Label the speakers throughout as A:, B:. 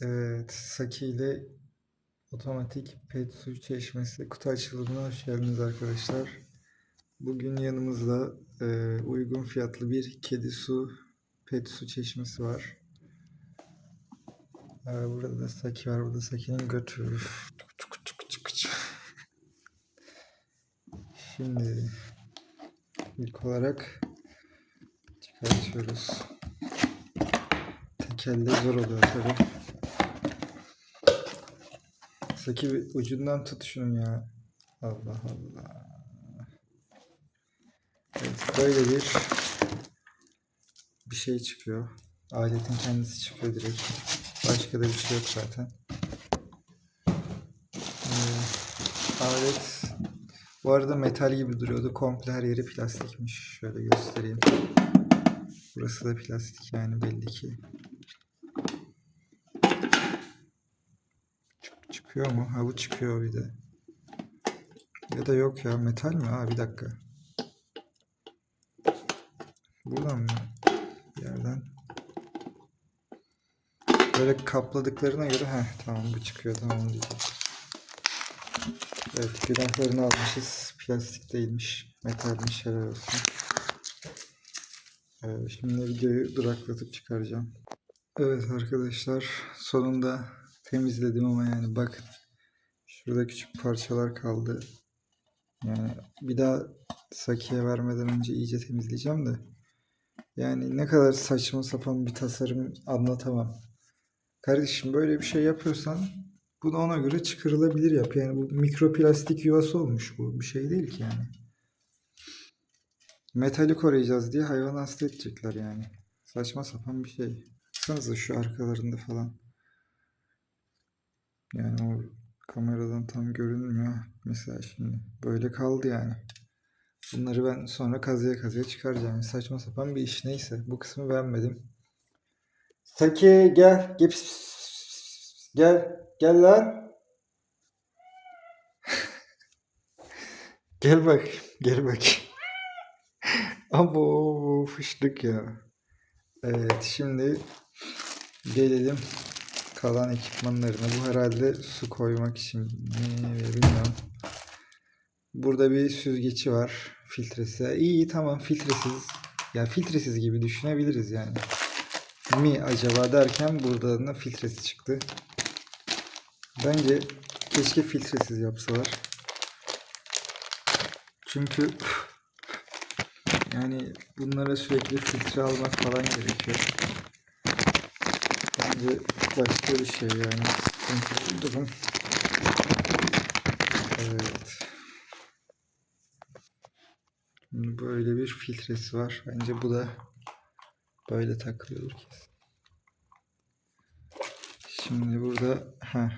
A: Evet, Saki ile otomatik pet su çeşmesi kutu açılımına hoş geldiniz arkadaşlar. Bugün yanımızda e, uygun fiyatlı bir kedi su pet su çeşmesi var. E, burada da Saki var. Burada Saki'nin götü. Şimdi ilk olarak çıkartıyoruz. Tek elde zor oluyor tabii. Bir ucundan tut şunu ya. Allah Allah. Evet, böyle bir bir şey çıkıyor. Aletin kendisi çıkıyor direkt. Başka da bir şey yok zaten. Ee, alet bu arada metal gibi duruyordu. Komple her yeri plastikmiş. Şöyle göstereyim. Burası da plastik yani belli ki. Çıkıyor mu? Ha bu çıkıyor bir de. Ya da yok ya metal mi? Ha bir dakika. Buradan mı? Bir yerden. Böyle kapladıklarına göre ha tamam bu çıkıyor tamam diyeceğim. Evet günahlarını almışız. Plastik değilmiş. Metalmiş helal olsun. Ee, şimdi videoyu duraklatıp çıkaracağım. Evet arkadaşlar sonunda temizledim ama yani bakın şurada küçük parçalar kaldı. Yani bir daha Saki'ye vermeden önce iyice temizleyeceğim de. Yani ne kadar saçma sapan bir tasarım anlatamam. Kardeşim böyle bir şey yapıyorsan bunu ona göre çıkarılabilir yap. Yani bu mikroplastik yuvası olmuş bu. Bir şey değil ki yani. Metali koruyacağız diye hayvanı hasta edecekler yani. Saçma sapan bir şey. Baksanıza şu arkalarında falan. Yani o kameradan tam görünmüyor. Mesela şimdi böyle kaldı yani. Bunları ben sonra kazıya kazıya çıkaracağım. Saçma sapan bir iş neyse. Bu kısmı beğenmedim. Saki gel. Gel. Gel. Gel lan. Gel bak. Gel bak. Abo fıştık ya. Evet şimdi gelelim kalan ekipmanlarına. Bu herhalde su koymak için mi bilmiyorum. Burada bir süzgeci var. Filtresi. İyi tamam filtresiz. Ya filtresiz gibi düşünebiliriz yani. Mi acaba derken burada da filtresi çıktı. Bence keşke filtresiz yapsalar. Çünkü yani bunlara sürekli filtre almak falan gerekiyor. Bence başka bir şey yani. Sıkıntılı bir durum. Evet. Şimdi böyle bir filtresi var. Bence bu da böyle takılıyordur kesin. Şimdi burada ha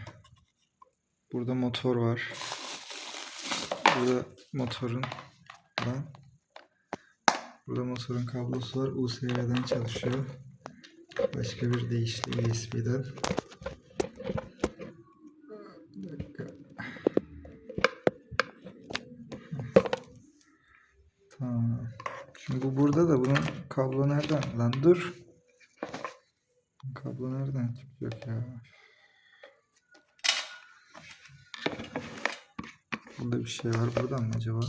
A: burada motor var. Burada motorun lan burada motorun kablosu var. USB'den çalışıyor. Başka bir deyişle USB'den. Bu burada da bunun kablo nereden? Lan dur. Kablo nereden çıkacak ya? Burada bir şey var. Buradan mı acaba?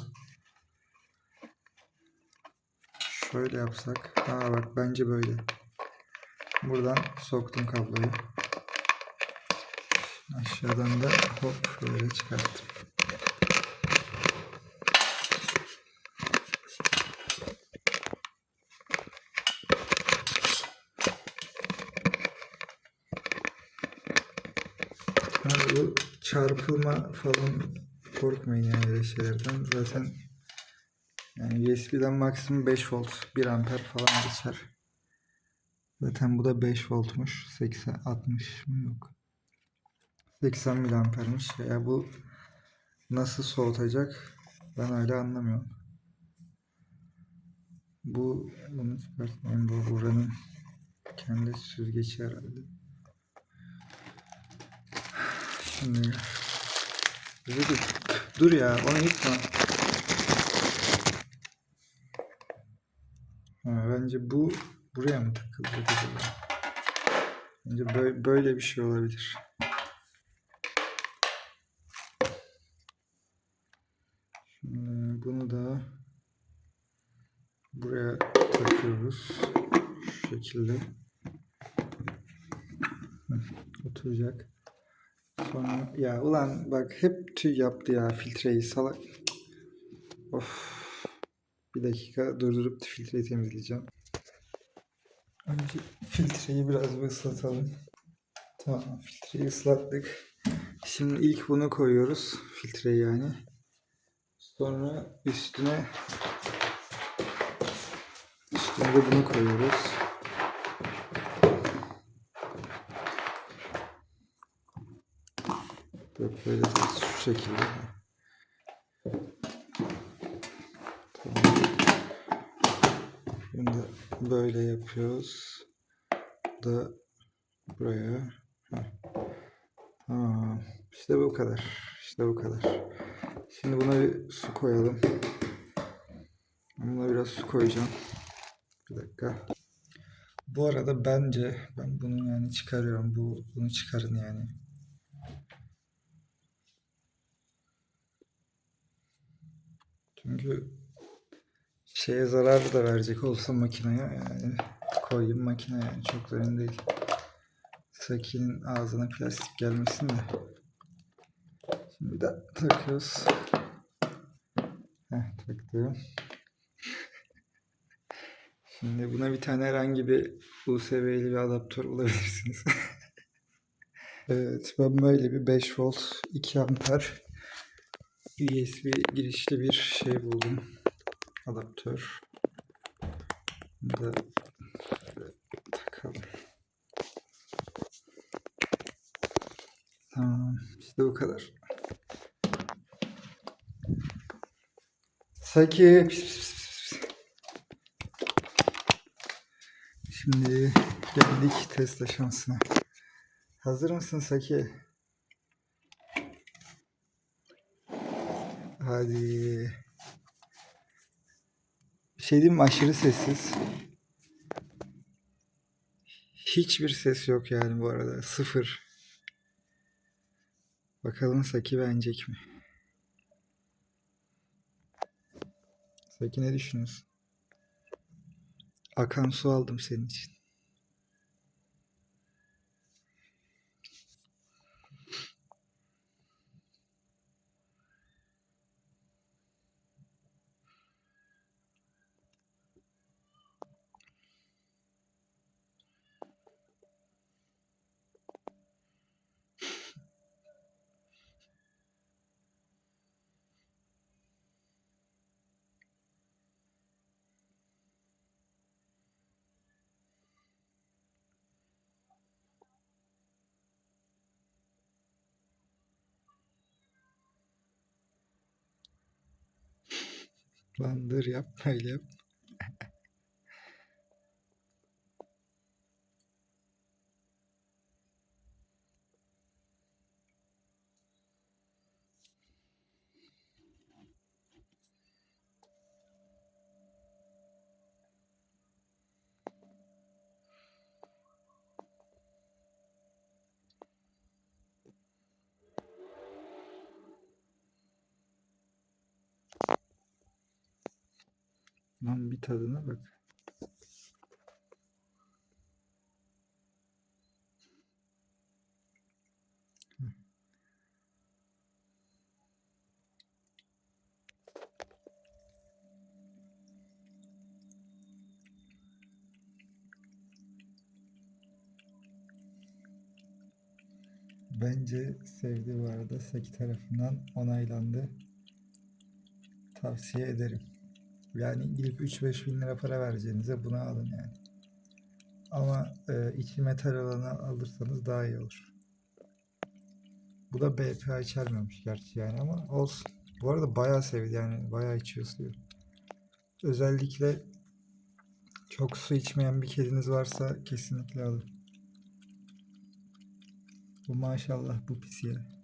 A: Şöyle yapsak. Ha bak bence böyle. Buradan soktum kabloyu. Aşağıdan da hop böyle çıkarttım. Bu çarpılma falan korkmayın yani öyle şeylerden. Zaten yani USB'den maksimum 5 volt 1 amper falan geçer. Zaten bu da 5 voltmuş. 80 60 mı yok. 80 miliampermiş. Ya bu nasıl soğutacak? Ben öyle anlamıyorum. Bu bunu çıkartmayayım. Bu buranın kendi süzgeci herhalde. Şimdi dur. Dur ya onu yıkma. Ha, bence bu buraya mı takılacak acaba? Bence bö- böyle bir şey olabilir. Şimdi bunu da buraya takıyoruz. Şu şekilde. Oturacak. Sonra ya ulan bak hep tüy yaptı ya filtreyi salak. Of. Bir dakika durdurup filtreyi temizleyeceğim. Önce filtreyi biraz bir ıslatalım. Tamam filtreyi ıslattık. Şimdi ilk bunu koyuyoruz. Filtreyi yani. Sonra üstüne üstüne de bunu koyuyoruz. Böyle değil, şu şekilde. Tamam. Şimdi böyle yapıyoruz. Da buraya. Tamam. İşte bu kadar. İşte bu kadar. Şimdi buna bir su koyalım. Buna biraz su koyacağım. Bir dakika. Bu arada bence ben bunu yani çıkarıyorum. Bu bunu çıkarın yani. Çünkü şeye zarar da verecek olsa makineye yani koyayım makine yani çok önemli değil. Saki'nin ağzına plastik gelmesin de. Şimdi de takıyoruz. Heh, taktım. Şimdi buna bir tane herhangi bir USB'li bir adaptör bulabilirsiniz. evet ben böyle bir 5 volt 2 amper USB girişli bir şey buldum. Adaptör. Da takalım. Tamam. işte bu kadar. Saki. Şimdi geldik Tesla şansına. Hazır mısın Saki? Hadi. Şey diyeyim? Aşırı sessiz. Hiçbir ses yok yani bu arada. Sıfır. Bakalım Saki beğenecek mi? Saki ne düşünüyorsun? Akan su aldım senin için. Lan dur yapma öyle yap. Lan bir tadına bak. Bence sevdi bu arada. Seki tarafından onaylandı. Tavsiye ederim. Yani gidip 3-5 bin lira para vereceğinize bunu alın yani. Ama e, içi metal olanı alırsanız daha iyi olur. Bu da BPA içermemiş gerçi yani ama olsun. Bu arada bayağı sevdi yani bayağı içiyor suyu. Özellikle çok su içmeyen bir kediniz varsa kesinlikle alın. Bu maşallah bu pis ya.